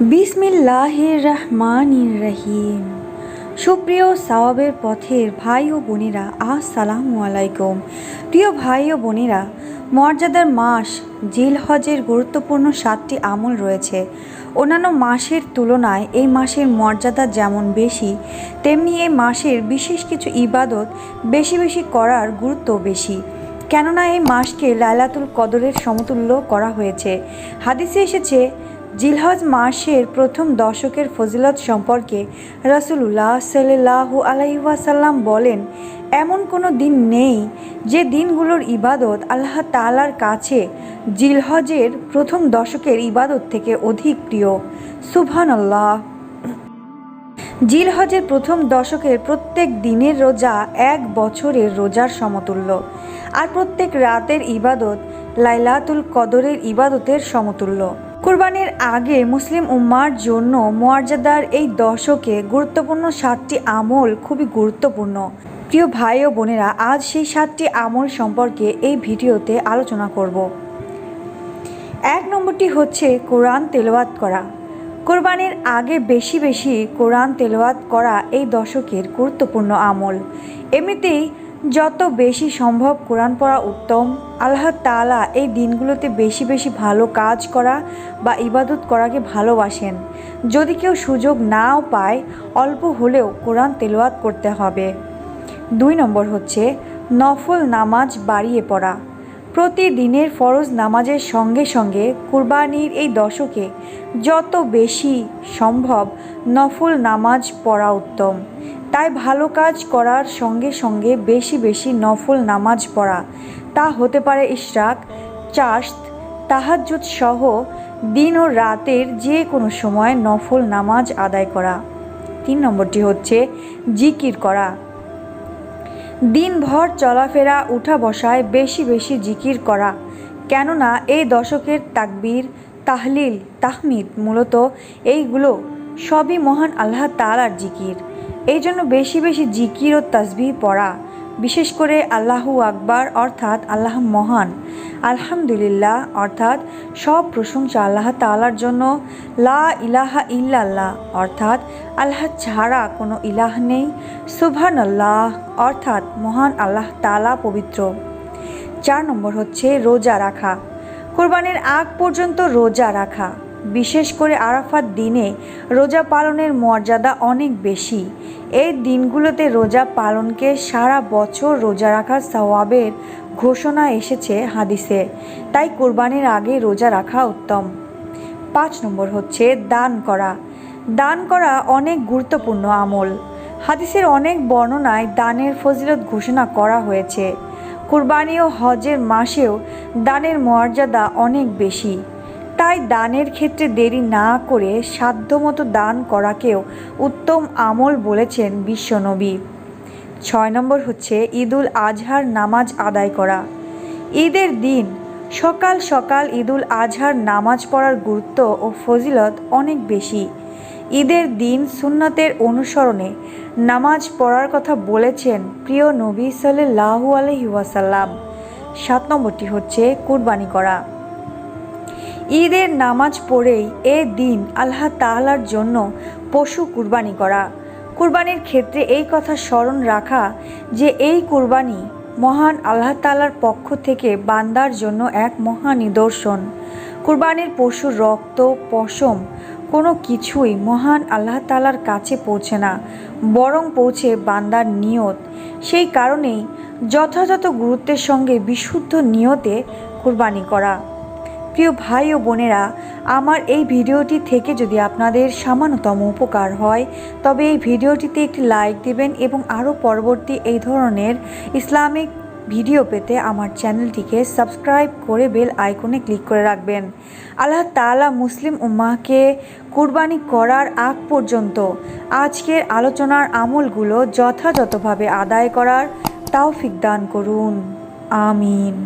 বিসমিল্লাহির রহমানির রহিম। সুপ্রিয় সাওয়াবের পথের ভাই ও বোনেরা, আসসালামু আলাইকুম। প্রিয় ভাই ও বোনেরা, মর্যাদার মাস জিল হজের গুরুত্বপূর্ণ সাতটি আমল রয়েছে। অন্যান্য মাসের তুলনায় এই মাসের মর্যাদা যেমন বেশি, তেমনি এই মাসের বিশেষ কিছু ইবাদত বেশি বেশি করার গুরুত্ব বেশি। কেননা এই মাসকে লাইলাতুল কদরের সমতুল্য করা হয়েছে। হাদিসে এসেছে জিলহজ মাসের প্রথম দশকের ফজিলত সম্পর্কে রাসুলুল্লাহ সাল্লাহ আলাইসাল্লাম বলেন, এমন কোনো দিন নেই যে দিনগুলোর ইবাদত আল্লাহ তালার কাছে জিলহজের প্রথম দশকের ইবাদত থেকে অধিক প্রিয়। সুবহান আল্লাহ জিলহজের প্রথম দশকের প্রত্যেক দিনের রোজা এক বছরের রোজার সমতুল্য, আর প্রত্যেক রাতের ইবাদত লাইলাতুল কদরের ইবাদতের সমতুল্য। কুরবানির আগে মুসলিম উম্মার জন্য মর্যাদার এই দশকে গুরুত্বপূর্ণ সাতটি আমল খুবই গুরুত্বপূর্ণ। প্রিয় ভাই ও বোনেরা, আজ সেই সাতটি আমল সম্পর্কে এই ভিডিওতে আলোচনা করব। এক নম্বরটি হচ্ছে কোরআন তেলাওয়াত করা। কোরবানির আগে বেশি বেশি কোরআন তেলাওয়াত করা এই দশকের গুরুত্বপূর্ণ আমল। এমনিতেই যত বেশি সম্ভব কোরআন পড়া উত্তম। আল্লাহ তালা এই দিনগুলোতে বেশি বেশি ভালো কাজ করা বা ইবাদত করাকে ভালোবাসেন। যদি কেউ সুযোগ নাও পায়, অল্প হলেও কোরআন তেলোয়াত করতে হবে। দুই নম্বর হচ্ছে, নফল নামাজ বাড়িয়ে পড়া। প্রতিদিনের ফরজ নামাজের সঙ্গে সঙ্গে কুরবানির এই দশকে যত বেশি সম্ভব নফল নামাজ পড়া উত্তম। তাই ভালো কাজ করার সঙ্গে সঙ্গে বেশি বেশি নফল নামাজ পড়া। তা হতে পারে ইশরাক চাস্ত তাহাজ্জুদ সহ দিন ও রাতের যে কোনো সময় নফল নামাজ আদায় করা। তিন নম্বরটি হচ্ছে জিকির করা। দিনভর চলাফেরা উঠা বসায় বেশি বেশি জিকির করা। কেননা এই দশকের তাকবীর, তাহলিল, তাহমিদ মূলত এইগুলো সবই মহান আল্লাহ তালার জিকির। এই জন্য বেশি বেশি জিকির ও তাসবিহ পড়া, বিশেষ করে আল্লাহু আকবার অর্থাৎ আল্লাহ মহান। আলহামদুলিল্লাহ, অর্থাৎ সব প্রশংসা আল্লাহ তালার জন্য। লা ইলাহা ইল্লাল্লাহ, অর্থাৎ আল্লাহ ছাড়া কোনো ইলাহ নেই। সুভান আল্লাহ অর্থাৎ মহান আল্লাহ তালা পবিত্র। চার নম্বর হচ্ছে রোজা রাখা। কোরবানির আগ পর্যন্ত রোজা রাখা। বিশেষ করে আরাফাত দিনে রোজা পালনের মর্যাদা অনেক বেশি। এই দিনগুলোতে রোজা পালনকে সারা বছর রোজা রাখার সওয়াবের ঘোষণা এসেছে হাদিসে, তাই কোরবানির আগে রোজা রাখা উত্তম। পাঁচ নম্বর হচ্ছে দান করা। দান করা অনেক গুরুত্বপূর্ণ আমল। হাদিসের অনেক বর্ণনায় দানের ফজিলত ঘোষণা করা হয়েছে। কুরবানি ও হজের মাসেও দানের মর্যাদা অনেক বেশি। তাই দানের ক্ষেত্রে দেরি না করে সাধ্যমতো দান করাকেও উত্তম আমল বলেছেন বিশ্বনবী ছয় নম্বর হচ্ছে ঈদুল আজহার নামাজ আদায় করা। ঈদের দিন সকাল সকাল ঈদুল আজহার নামাজ পড়ার গুরুত্ব ও ফজিলত অনেক বেশি। ঈদের দিন সুন্নতের অনুসরণে নামাজ পড়ার কথা বলেছেন প্রিয় নবী সাল্লাহু আলহি ওয়াসাল্লাম। সাত নম্বরটি হচ্ছে কুরবানি করা। ঈদের নামাজ পড়েই এ দিন আল্লাহ তাহলার জন্য পশু কুরবানি করা। কুরবানির ক্ষেত্রে এই কথা স্মরণ রাখা যে এই কুরবানি মহান আল্লাহ তালার পক্ষ থেকে বান্দার জন্য এক মহা নিদর্শন। কুরবানির পশুর রক্ত, পশম কোনো কিছুই মহান আল্লাহ তালার কাছে পৌঁছে না, বরং পৌঁছে বান্দার নিয়ত। সেই কারণেই যথাযথ গুরুত্বের সঙ্গে বিশুদ্ধ নিয়তে কুরবানি করা। প্রিয় ভাই ও বোনেরা, আমার এই ভিডিওটি থেকে যদি আপনাদের সামান্যতম উপকার হয়, তবে এই ভিডিওটিতে একটি লাইক দেবেন এবং আরও পরবর্তী এই ধরনের ইসলামিক ভিডিও পেতে আমার চ্যানেলটিকে সাবস্ক্রাইব করে বেল আইকনে ক্লিক করে রাখবেন। আল্লাহ তালা মুসলিম উম্মাহকে কুরবানি করার আগ পর্যন্ত আজকের আলোচনার আমলগুলো যথাযথভাবে আদায় করার তাওফিক দান করুন। আমিন।